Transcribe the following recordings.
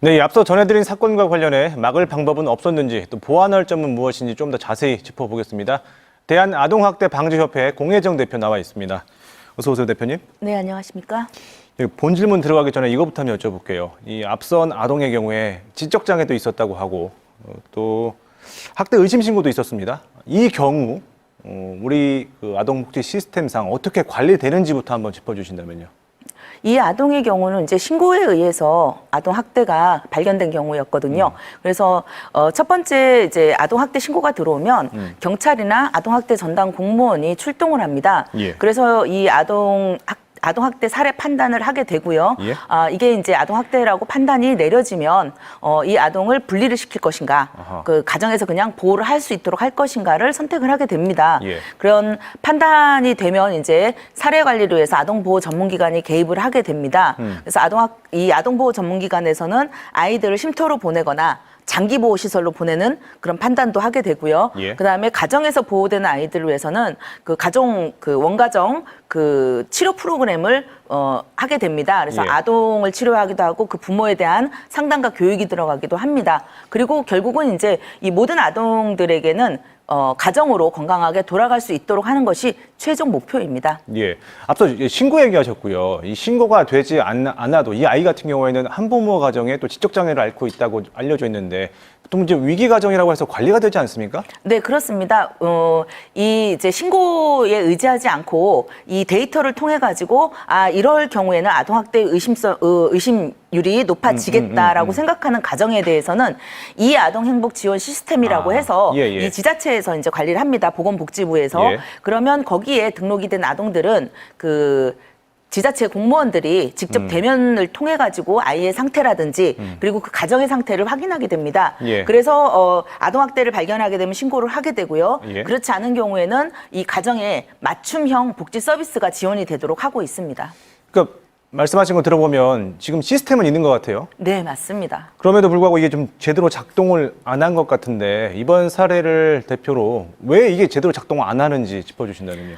네, 이 앞서 전해드린 사건과 관련해 막을 방법은 없었는지 또 보완할 점은 무엇인지 좀 더 자세히 짚어보겠습니다. 대한아동학대방지협회 공혜정 대표 나와 있습니다. 어서 오세요, 대표님. 네, 안녕하십니까? 예, 본 질문 들어가기 전에 이거부터 한번 여쭤볼게요. 이 앞선 아동의 경우에 지적 장애도 있었다고 하고 어, 또 학대 의심 신고도 있었습니다. 이 경우 어, 우리 그 아동복지 시스템상 어떻게 관리되는지부터 한번 짚어주신다면요. 이 아동의 경우는 이제 신고에 의해서 아동 학대가 발견된 경우였거든요. 그래서 어, 첫 번째 이제 아동 학대 신고가 들어오면 경찰이나 아동 학대 전담 공무원이 출동을 합니다. 예. 그래서 이 아동 학 아동학대 사례 판단을 하게 되고요. 예. 아, 이게 이제 아동학대라고 판단이 내려지면 어, 이 아동을 분리를 시킬 것인가, 아하. 그 가정에서 그냥 보호를 할 수 있도록 할 것인가를 선택을 하게 됩니다. 예. 그런 판단이 되면 이제 사례 관리를 위해서 아동보호 전문기관이 개입을 하게 됩니다. 음. 그래서 아동학 이 아동보호 전문기관에서는 아이들을 쉼터로 보내거나 장기 보호 시설로 보내는 그런 판단도 하게 되고요. 예. 그다음에 가정에서 보호되는 아이들을 위해서는 그 가정 그 원가정 그 치료 프로그램을 어 하게 됩니다. 그래서 예. 아동을 치료하기도 하고 그 부모에 대한 상담과 교육이 들어가기도 합니다. 그리고 결국은 이제 이 모든 아동들에게는 어 가정으로 건강하게 돌아갈 수 있도록 하는 것이 최종 목표입니다. 예. 앞서 신고 얘기하셨고요. 이 신고가 되지 않, 않아도 이 아이 같은 경우에는 한부모 가정에 또 지적 장애를 앓고 있다고 알려져 있는데 보통 이제 위기 가정이라고 해서 관리가 되지 않습니까? 네, 그렇습니다. 어, 이 이제 신고에 의지하지 않고 이 데이터를 통해 가지고 아 이럴 경우에는 아동 학대 의심성 어, 의심률이 높아지겠다라고 생각하는 가정에 대해서는 이 아동 행복 지원 시스템이라고 아, 해서 예, 예. 이 지자체에서 이제 관리를 합니다. 보건복지부에서 예. 그러면 거기에 등록이 된 아동들은 그 지자체 공무원들이 직접 음. 대면을 통해 가지고 아이의 상태라든지 그리고 그 가정의 상태를 확인하게 됩니다. 예. 그래서 어, 아동학대를 발견하게 되면 신고를 하게 되고요. 예. 그렇지 않은 경우에는 이 가정에 맞춤형 복지 서비스가 지원이 되도록 하고 있습니다. 그러니까 말씀하신 거 들어보면 지금 시스템은 있는 것 같아요. 네, 맞습니다. 그럼에도 불구하고 이게 좀 제대로 작동을 안 한 것 같은데 이번 사례를 대표로 왜 이게 제대로 작동을 안 하는지 짚어주신다면요.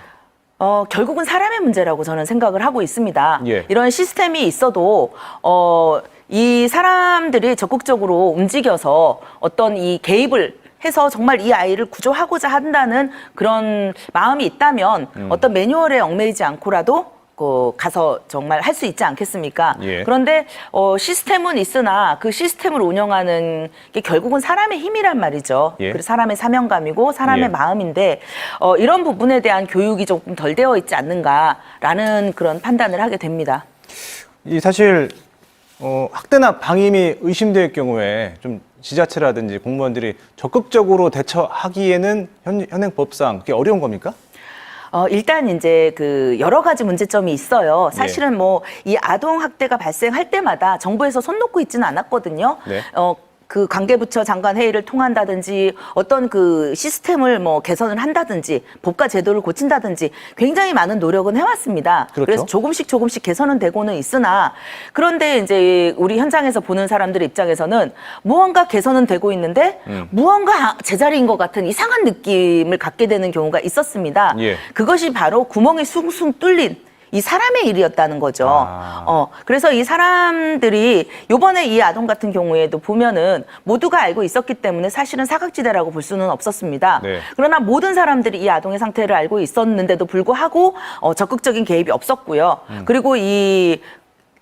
어, 결국은 사람의 문제라고 저는 생각을 하고 있습니다. 예. 이런 시스템이 있어도, 어, 이 사람들이 적극적으로 움직여서 어떤 이 개입을 해서 정말 이 아이를 구조하고자 한다는 그런 마음이 있다면 음. 어떤 매뉴얼에 얽매이지 않고라도 그 가서 정말 할 수 있지 않겠습니까? 예. 그런데 어, 시스템은 있으나 그 시스템을 운영하는 게 결국은 사람의 힘이란 말이죠. 예. 그래서 사람의 사명감이고 사람의 예. 마음인데 어, 이런 부분에 대한 교육이 조금 덜 되어 있지 않는가라는 그런 판단을 하게 됩니다. 이 사실 어, 학대나 방임이 의심될 경우에 좀 지자체라든지 공무원들이 적극적으로 대처하기에는 현, 현행법상 그게 어려운 겁니까? 어, 일단 이제 그 여러 가지 문제점이 있어요. 사실은 뭐 이 아동 학대가 발생할 때마다 정부에서 손 놓고 있지는 않았거든요. 네. 어, 그 관계부처 장관 회의를 통한다든지 어떤 그 시스템을 뭐 개선을 한다든지 법과 제도를 고친다든지 굉장히 많은 노력은 해왔습니다. 그렇죠. 그래서 조금씩 조금씩 개선은 되고는 있으나 그런데 이제 우리 현장에서 보는 사람들 입장에서는 무언가 개선은 되고 있는데 음. 무언가 제자리인 것 같은 이상한 느낌을 갖게 되는 경우가 있었습니다. 예. 그것이 바로 구멍이 숭숭 뚫린 이 사람의 일이었다는 거죠. 아. 어, 그래서 이 사람들이 요번에 이 아동 같은 경우에도 보면은 모두가 알고 있었기 때문에 사실은 사각지대라고 볼 수는 없었습니다. 네. 그러나 모든 사람들이 이 아동의 상태를 알고 있었는데도 불구하고 어, 적극적인 개입이 없었고요. 음. 그리고 이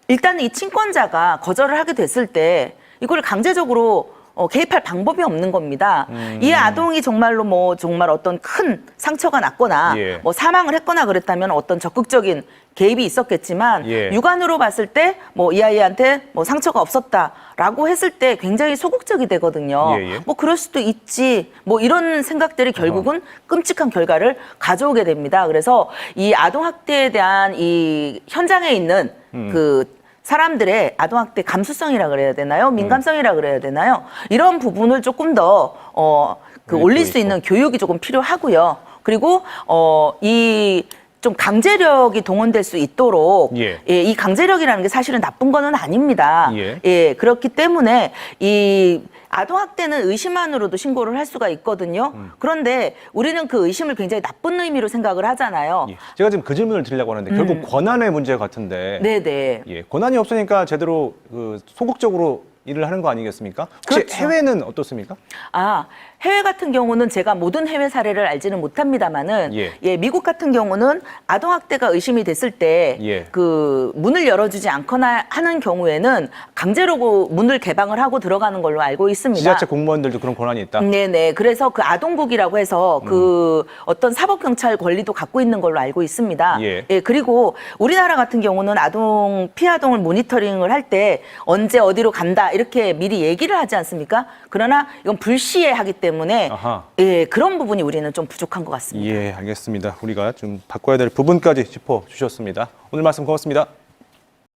일단 이 친권자가 거절을 하게 됐을 때 이걸 강제적으로 어, 개입할 방법이 없는 겁니다. 음. 이 아동이 정말로 뭐 정말 어떤 큰 상처가 났거나 예. 뭐 사망을 했거나 그랬다면 어떤 적극적인 개입이 있었겠지만 예. 육안으로 봤을 때 뭐 이 아이한테 뭐 상처가 없었다라고 했을 때 굉장히 소극적이 되거든요. 예, 예. 뭐 그럴 수도 있지. 뭐 이런 생각들이 결국은 끔찍한 결과를 가져오게 됩니다. 그래서 이 아동 학대에 대한 이 현장에 있는 음. 그 사람들의 아동학대 감수성이라 그래야 되나요? 민감성이라 그래야 되나요? 이런 부분을 조금 더, 어, 그 네, 올릴 또 수. 있는 교육이 조금 필요하고요. 그리고, 어, 이, 좀 강제력이 동원될 수 있도록 예. 이 강제력이라는 게 사실은 나쁜 거는 아닙니다. 예. 그렇기 때문에 이 아동 학대는 의심만으로도 신고를 할 수가 있거든요. 음. 그런데 우리는 그 의심을 굉장히 나쁜 의미로 생각을 하잖아요. 예. 제가 지금 그 질문을 드리려고 하는데 결국 권한의 문제 같은데 음. 네네. 예, 권한이 없으니까 제대로 그 소극적으로 일을 하는 거 아니겠습니까? 혹시 그렇죠. 해외는 어떻습니까? 아, 해외 같은 경우는 제가 모든 해외 사례를 알지는 못합니다만은 예. 예. 미국 같은 경우는 아동 학대가 의심이 됐을 때그 예. 문을 열어주지 않거나 하는 경우에는 강제로 그 문을 개방을 하고 들어가는 걸로 알고 있습니다. 지자체 공무원들도 그런 권한이 있다. 네네. 그래서 그 아동국이라고 해서 그 어떤 사법경찰 권리도 갖고 있는 걸로 알고 있습니다. 예. 그리고 우리나라 같은 경우는 아동, 피아동을 모니터링을 할 때 언제 어디로 간다 이렇게 미리 얘기를 하지 않습니까? 그러나 이건 불시에 하기 때문에 아하. 예, 그런 부분이 우리는 좀 부족한 것 같습니다. 예, 알겠습니다. 우리가 좀 바꿔야 될 부분까지 짚어 주셨습니다. 오늘 말씀 고맙습니다.